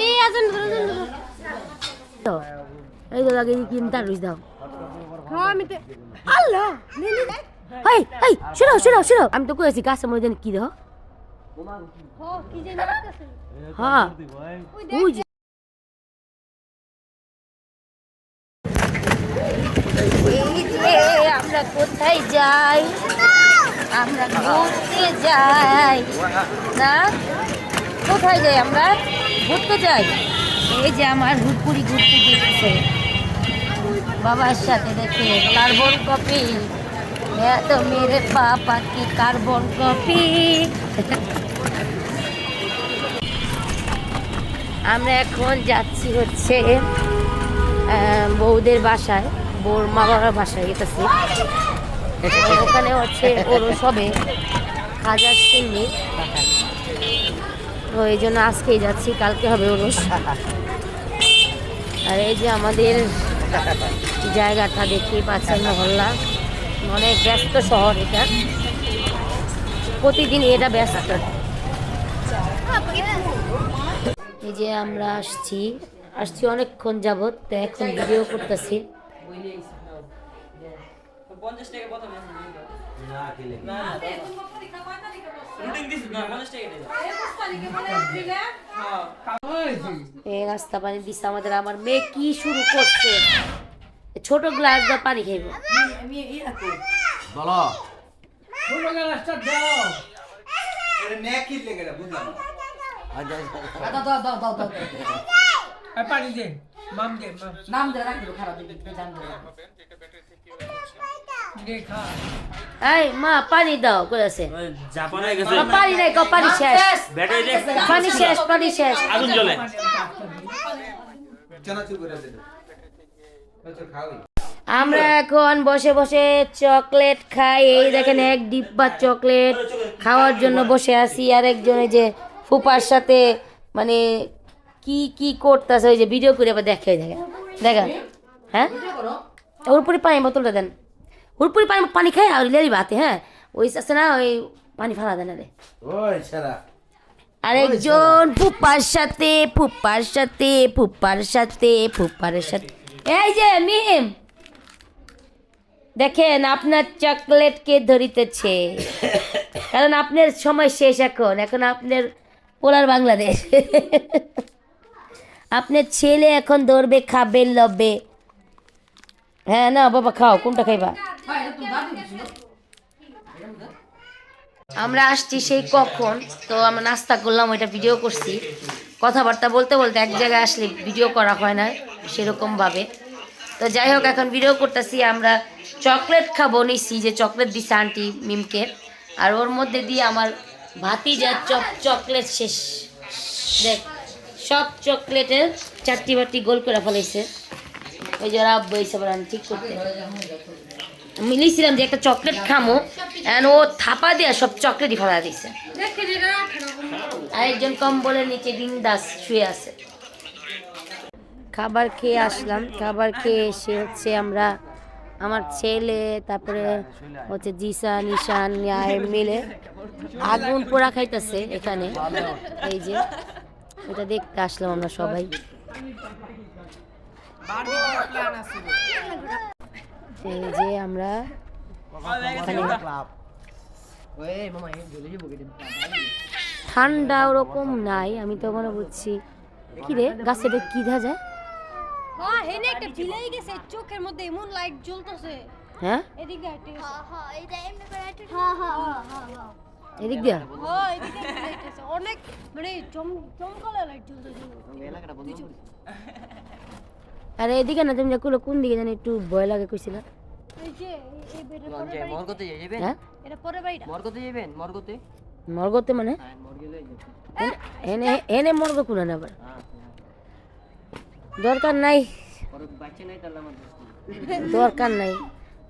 এই আজন তো এই তো লাগে রুজ দাও। হ্যাঁ আমি তো আল্লাহ! এই এই শুনো শুনো শুনো আমি তো কইছি গাছের মধ্যে কি দাও কি হ্যাঁ। ওই যে এই যে আমরা কোথায় যাই? আমরা ঘুরতে যাই। না? কোথায় যাই আমরা? ঘুরতে যাই? এই যে আমার হুপুরি ঘুরতে দিচ্ছে বাবার সাথে দেখে কার্বন কপি। তো মেরে পাপা কি কার্বন কপি? আমরা এখন যাচ্ছি হচ্ছে আহ, বউদের বাসায় বউর মা বাবার বাসায় গেতেছি। ওখানে হচ্ছে ওর সবে হাজার সিন্নি। তো এই জন্য আজকেই যাচ্ছি, কালকে হবে ওরস। আর এই যে আমাদের জায়গাটা দেখতেই পাচ্ছেন মহল্লা। অনেক ব্যস্ত শহর এটা। প্রতিদিন এটা ব্যস্ত। এই যে আমরা আসছি আসছি অনেকক্ষণ যাবত তো এখন ভিডিও করতেছি। পঞ্চাশ টাকা প্রথমে না না রুটিন না পঞ্চাশ টাকা দিস হ্যাঁ। এই রাস্তা পানি দিচ্ছে আমাদের আমার মেয়ে কি শুরু করছে? ছোট গ্লাস দা পানি খাইব। বলো। পানি দে মাম দে নাম দে রাখ খারাপ দিবি জান দে। এই মা পানি দাও জাপানে গেছে। পানি নাই ক পানি শেষ। ব্যাটারি পানি শেষ। পানি শেষ আগুন জ্বলে। আমরা এখন বসে বসে চকলেট খাই। এই দেখেন এক ডিব্বা চকলেট খাওয়ার জন্য বসে আছি। আর একজনে যে ফুপার সাথে মানে কি কি করতেছে ওই যে ভিডিও করে আবার দেখে দেখেন দেখেন হ্যাঁ? উরপুরি পানি বোতলটা দেন। উরপুরি পানি পানি খাই আর লেরি ভাতে হ্যাঁ ওই আছে না ওই পানি ফালা দেন ছেড়া আরেকজন ফুপার সাথে ফুপার সাথে ফুপার সাথে ফুপার সাথে এই যে মিম দেখেন আপনার চকলেটকে ধরিতেছে কারণ আপনার সময় শেষ এখন এখন আপনার পোলার বাংলাদেশ আপনার ছেলে এখন ধরবে খাবে লবে হ্যাঁ না বাবা খাও কোনটা খাইবা আমরা আসছি সেই কখন তো আমরা নাস্তা করলাম ওইটা ভিডিও করছি। কথাবার্তা বলতে বলতে এক জায়গায় আসলে ভিডিও করা হয় না সেরকমভাবে। তো যাই হোক এখন ভিডিও করতেছি আমরা চকলেট খাব নিচ্ছি যে চকলেট দিছে আন্টি মিমকে। আর ওর মধ্যে দিয়ে আমার ভাতিজার চক চকলেট শেষ। দেখ সব চকলেটের চারটি বাটি গোল করে ফেলেছে ওই যে ওরা আব্বু এসে বলেন ঠিক করতে আমি লিখছিলাম যে একটা চকলেট খামো ও থাপা দিয়ে সব চকলেটই ফেলা দিছে। আরেকজন কম্বলের নিচে বিন্দাস শুয়ে আছে। খাবার খেয়ে আসলাম। খাবার খেয়ে এসে হচ্ছে আমরা আমার ছেলে তারপরে হচ্ছে জিসান নিশান আয় মিলে আগুন পোড়া খাইতেছে এখানে। এই যে এটা দেখতে আসলাম আমরা সবাই। এই যে আমরা ঠান্ডা ওরকম নাই আমি তো মনে বুঝছি কি রে গাছে এটা কি দেখা যায়? হ্যাঁ হেনে একটা বিলাই গেছে চোখের মধ্যে এমন লাইট জ্বলতেছে। হ্যাঁ? এদিক দিয়ে হাঁটতে গেছে। হ্যাঁ হ্যাঁ হ্যাঁ হ্যাঁ হ্যাঁ এদিক দিয়া? হ্যাঁ এদিকে আছে। অনেক মানে চমকালো লাইট জ্বলতেছে। দুই চোখ। আরে এদিকে না তুমি দেখো কোন দিকে জানি একটু ভয় লাগে কইছিল। যে মর্গতে যাবেন হ্যাঁ? মানে? হ্যাঁ এনে এনে মর্গ কোনা না আবার? দরকার নাই। দরকার নাই।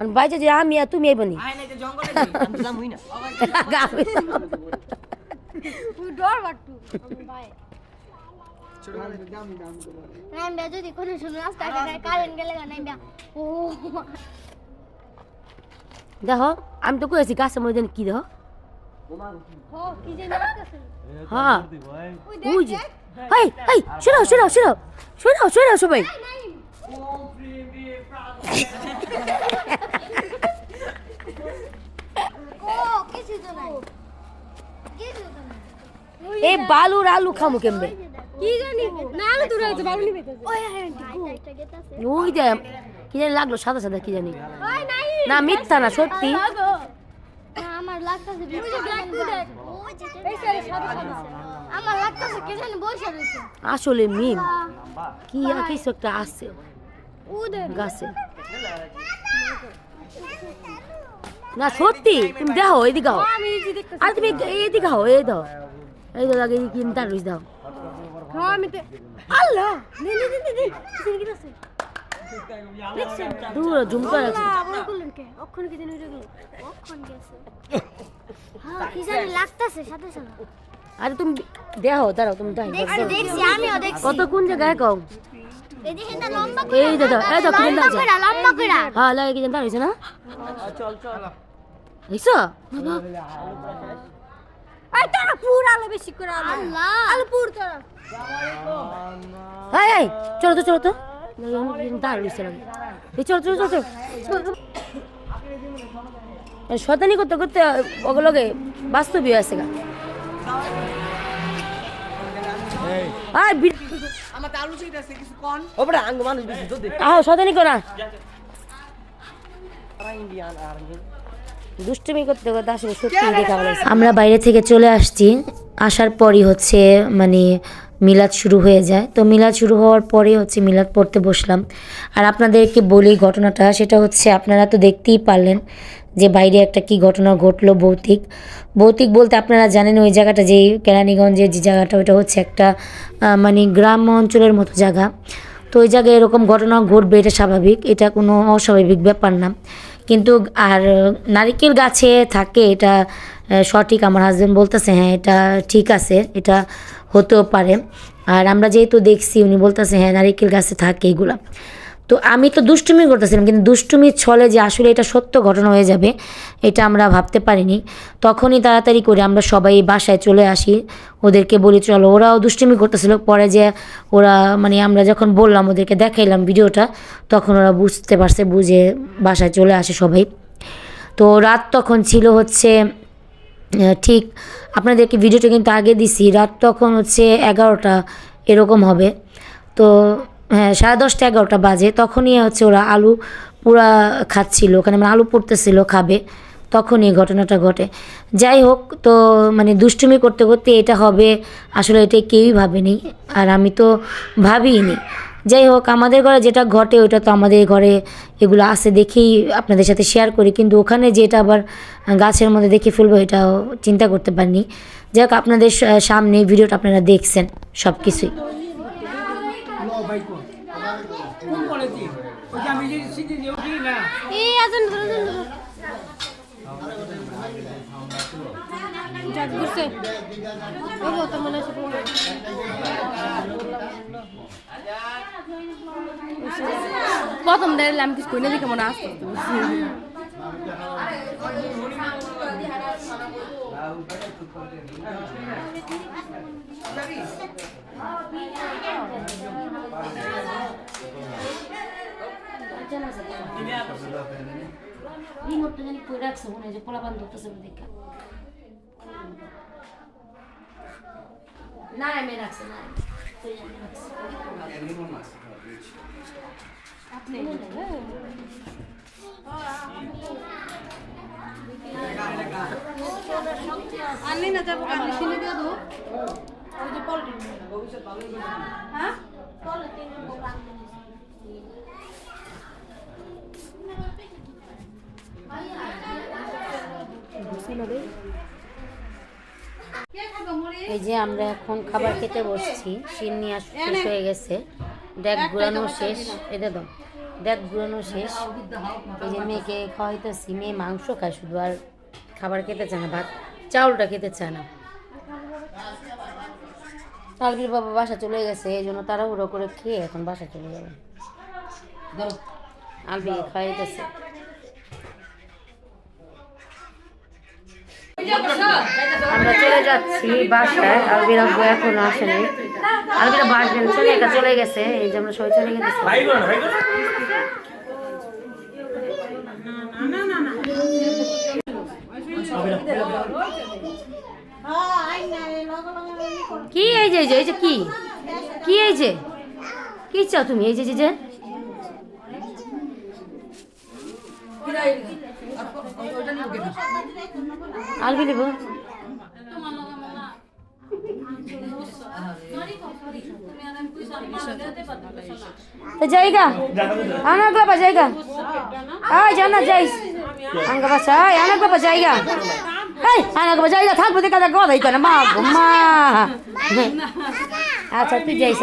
আর বাইরে যে আমি আর তুমি আইবনি জঙ্গলে যদি কোনো রাস্তা কারেন্ট গেলে ও। দেখো আমি তো কইছি গাছের মধ্যে কি দেখো? হ্যাঁ ওই ওই দেখ যে দেখ এই এই সরাও সরাও সরাও সরাও সরাও সবাই। ও কিছু তো নাই। কিছু তো নাই। এই বালুর আলু খামু কেমবে কি জানি? না আলো দূরে আছে বাবু নিবে ওই আন্টি গেতাছে ওই যে কি জানি লাগল সাদা সাদা কি জানি। না মিথ্যা না সত্যি। আমার লাগতাছে এই আমার লাগতাছে কে জানি বসে রয়েছে। আসলে মিম কি আর কিছু একটা আছে গাছে। না সত্যি তুমি দেখো হও এই যে আর তুমি এইদিকে হও এই দাও এই দাও আগে কিনতে রইস দাও হ্যাঁ আমি তে আল্লাহ! নে নে নে নে নে। কি গেছে দূর জুম করে রাখছি আল্লাহ বল করলেন কে? অক্ষণ কি জানি উঠে গেল অক্ষণ গেছে। হ্যাঁ কি জানি লাগতাছে সাথে সাথে। আরে তুমি দেখো দাঁড়াও তুমি দেখো। দেখছি দেখছি আমিও দেখছি। কত কোন জায়গায় কও এই দাদা এই লম্বা দাও করে লম্বা করে। হ্যাঁ লাগে কি জানতে হইছে না? চল চল। হইছো বাবা। এই তোরা পুর আলো বেশি করে আলো। আল্লাহ। আলো পুর তোরা। এই এই চলো তো চলো তো। দাঁড় হইছে লাগে এই চলো চলো চলো চলো। শতানি করতে করতে ওগুলোকে বাস্তবই আছে গা। আর বি- ওপরে আঙ্গ মানুষ বেশি তো দেখ আহ শতানি করা ইন্ডিয়ান আর দুষ্টুমি করতে করতে আসলে সত্যি দেখা বলেছে। আমরা বাইরে থেকে চলে আসছি। আসার পরই হচ্ছে মানে মিলাদ শুরু হয়ে যায়। তো মিলাদ শুরু হওয়ার পরে হচ্ছে মিলাদ পড়তে বসলাম। আর আপনাদেরকে বলি ঘটনাটা সেটা হচ্ছে আপনারা তো দেখতেই পারলেন যে বাইরে একটা কি ঘটনা ঘটলো ভৌতিক। ভৌতিক বলতে আপনারা জানেন ওই জায়গাটা যেই কেরানীগঞ্জের যে জায়গাটা ওটা হচ্ছে একটা মানে গ্রাম অঞ্চলের মতো জায়গা। তো ওই জায়গায় এরকম ঘটনা ঘটবে এটা স্বাভাবিক। এটা কোনো অস্বাভাবিক ব্যাপার না। কিন্তু আর নারিকেল গাছে থাকে, এটা সঠিক আমার হাজব্যান্ড বলতেছে হ্যাঁ এটা ঠিক আছে, এটা হতেও পারে। আর আমরা যেহেতু দেখছি, উনি বলতেছে হ্যাঁ নারিকেল গাছে থাকে এগুলা। তো আমি তো দুষ্টুমি করতেছিলাম, কিন্তু দুষ্টুমির ছলে যে আসলে এটা সত্য ঘটনা হয়ে যাবে, এটা আমরা ভাবতে পারিনি। তখনই তাড়াতাড়ি করে আমরা সবাই বাসায় চলে আসি, ওদেরকে বলি, চলো, ওরাও দুষ্টুমি করতেছিল। পরে যে ওরা মানে আমরা যখন বললাম, ওদেরকে দেখাইলাম ভিডিওটা, তখন ওরা বুঝতে পারছে, বুঝে বাসায় চলে আসে সবাই। তো রাত তখন ছিল হচ্ছে ঠিক, আপনাদেরকে ভিডিওটা কিন্তু আগে দিছি, রাত তখন হচ্ছে এগারোটা, এরকম হবে। তো হ্যাঁ সাড়ে দশটা এগারোটা বাজে। তখনই হচ্ছে ওরা আলু পুরা খাচ্ছিল, ওখানে মানে আলু পড়তেছিল, খাবে। তখনই ঘটনাটা ঘটে। যাই হোক, তো মানে দুষ্টুমি করতে করতে এটা হবে, আসলে এটা কেউই ভাবেনি, আর আমি তো ভাবিনি যাই হোক, আমাদের ঘরে যেটা ঘটে ওটা তো আমাদের ঘরে এগুলো আছে দেখেই আপনাদের সাথে শেয়ার করি। কিন্তু ওখানে যেটা আবার গাছের মধ্যে দেখে ফেলব, এটাও চিন্তা করতে পারিনি। যাই হোক, আপনাদের সামনে ভিডিওটা আপনারা দেখছেন সব কিছুই লো ভাই কোন কোন বলেছি ওই যে আমি যে সিটি যে উঠি না এই আজন ধরে ধরে যাক বুঝছে বাবা তো মনে আছে প্রথম দেখলাম কিছু কইনে দেখে মনে আসতে রিমোটটা জানি কই রাখছে মনে যে পোলাপান ধরতেছে দেখা। না এমনি রাখছে না যাব শুনে দিয়ে দেবো। ওই যে হ্যাঁ এই যে আমরা এখন খাবার খেতে বসছি শিন নিয়ে শেষ হয়ে গেছে। ডেক ঘুরানো শেষ। এটা দাও ডেক ঘুরানো শেষ। এই যে মেয়েকে খাওয়াইতেছি মেয়ে মাংস খায় শুধু আর খাবার খেতে চায় না ভাত। চাউলটা খেতে চায় না। আলবির বাবা বাসা চলে গেছে এই জন্য তারা তাড়াহুড়ো করে খেয়ে এখন বাসা চলে যাবে। আলবি খাওয়াইতেছে। আমরা চলে যাচ্ছি বাসায়। আলবির আব্বু এখনও আসেনি। আলবিরা বাসবেন চলে একা চলে গেছে। এই যে আমরা সবাই চলে গেছি কি এই যে এই যে কি? কি এই যে? কি চাও তুমি? এই যে যে যে। আলবি নেব। তো জায়গা। আনাক বাবা, জায়গা। আয়, জানা যাইস আঙ্গা বাসা আয় আনাক বাবা, জায়গা। এই আনাক বাবা, জায়গা থাকব দেখা দেখ গদাই কেন মা গো মা আচ্ছা তুই যাইস